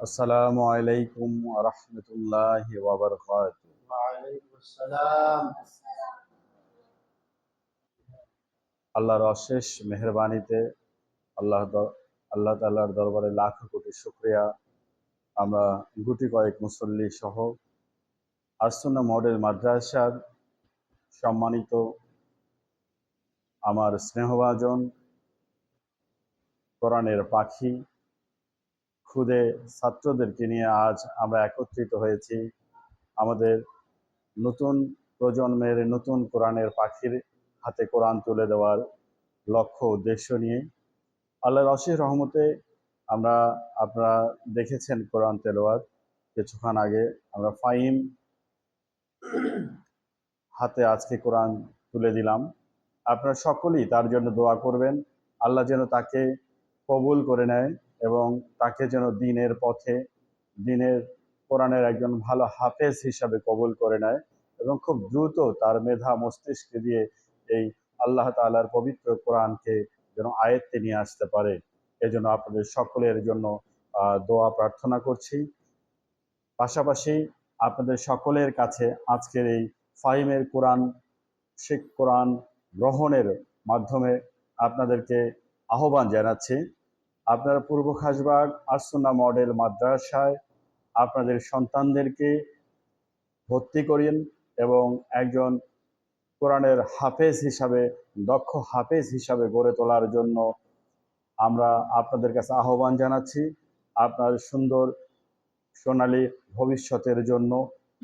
আসসালামু আলাইকুম আল্লাহর অশেষ মেহরবানিতে আল্লাহ আল্লাহ তাল্লাহর দরবারে লাখ কোটি শুক্রিয়া। আমরা গুটি কয়েক মুসল্লি সহ আর্সুনা মডেল মাদ্রাসার সম্মানিত আমার স্নেহভাজন কোরআনের পাখি খুদে ছাত্রদেরকে নিয়ে আজ আমরা একত্রিত হয়েছি। আমাদের নতুন প্রজন্মের, নতুন কোরআনের পাখির হাতে কোরআন তুলে দেওয়ার লক্ষ্য, উদ্দেশ্য নিয়ে। আল্লাহর অশেষ রহমতে আমরা, আপনারা দেখেছেন কোরআন তেলোয়াত কিছুক্ষণ আগে আমরা ফাইম হাতে আজকে কোরআন তুলে দিলাম। আপনারা সকলেই তার জন্য দোয়া করবেন। আল্লাহ যেন তাকে কবুল করে নেয়। এবং তাকে যেন দিনের পথে, দিনের কোরআনের একজন ভালো হাফেজ হিসাবে কবুল করে নেয় এবং খুব দ্রুত তার মেধা মস্তিষ্কে দিয়ে এই আল্লাহ তাআলার পবিত্র কোরআনকে যেন আয়ত্তে নিয়ে আসতে পারে। এজন্য আপনাদের সকলের জন্য দোয়া প্রার্থনা করছি। পাশাপাশি আপনাদের সকলের কাছে আজকের এই ফাইমের কোরআন, শেখ কোরআন গ্রহণের মাধ্যমে আপনাদেরকে আহ্বান জানাচ্ছি। আপনারা পূর্ব খাসবাগ আসুনা মডেল মাদ্রাসায় আপনাদের সন্তানদেরকে ভর্তি করিন এবং একজন কোরআনের হাফেজ হিসাবে, দক্ষ হাফেজ হিসাবে গড়ে তোলার জন্য আমরা আপনাদের কাছে আহ্বান জানাচ্ছি। আপনার সুন্দর সোনালী ভবিষ্যতের জন্য,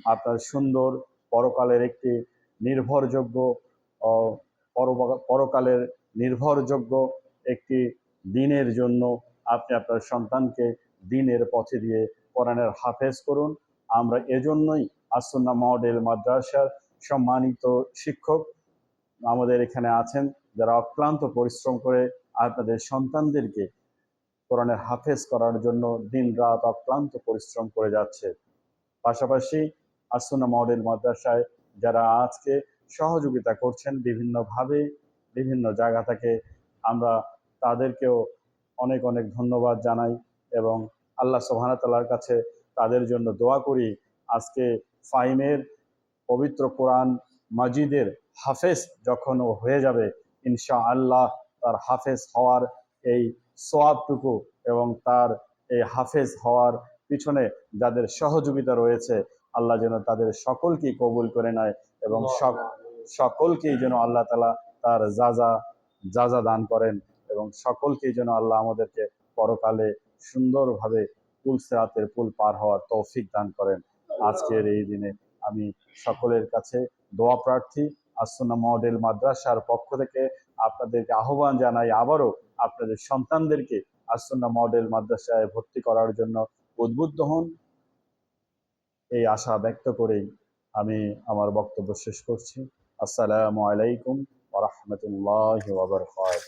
আপনার সুন্দর পরকালের একটি নির্ভরযোগ্য পরকালের নির্ভরযোগ্য একটি দিনের জন্য আপনি আপনার সন্তানকে দিনের পথে দিয়ে কোরআনের হাফেজ করুন। আমরা এজন্যই আসন্না মডেল মাদ্রাসার সম্মানিত শিক্ষক আমাদের এখানে আছেন, যারা অক্লান্ত পরিশ্রম করে আপনাদের সন্তানদেরকে কোরআনের হাফেজ করার জন্য দিন রাত অক্লান্ত পরিশ্রম করে যাচ্ছে। পাশাপাশি আসুনা মডেল মাদ্রাসায় যারা আজকে সহযোগিতা করছেন, বিভিন্নভাবে বিভিন্ন জায়গা থেকে আমরা তাদেরকেও অনেক অনেক ধন্যবাদ জানাই এবং আল্লাহ সোহানাতাল্লার কাছে তাদের জন্য দোয়া করি। আজকে ফাইমের পবিত্র কোরআন মাজিদের হাফেজ যখন ও হয়ে যাবে ইনশা আল্লাহ তার হাফেজ হওয়ার এই সোয়াবটুকু এবং তার এই হাফেজ হওয়ার পিছনে যাদের সহযোগিতা রয়েছে আল্লাহ যেন তাদের সকলকেই কবুল করে নেয় এবং সকলকেই যেন আল্লাহ তালা তার যা যা যা দান করেন এবং সকলকেই যেন আল্লাহ আমাদেরকে পরকালে সুন্দরভাবে পুল সেরাতের পুল পার হওয়ার তৌফিক দান করেন। আজকের এই দিনে আমি সকলের কাছে দোয়া প্রার্থী, আসুনা মডেল মাদ্রাসার পক্ষ থেকে আপনাদেরকে আহ্বান জানাই, আবারও আপনাদের সন্তানদেরকে আসুন্না মডেল মাদ্রাসায় ভর্তি করার জন্য উদ্বুদ্ধ হন। এই আশা ব্যক্ত করেই আমি আমার বক্তব্য শেষ করছি। আসসালামু আলাইকুম। ورحمة الله وبركاته.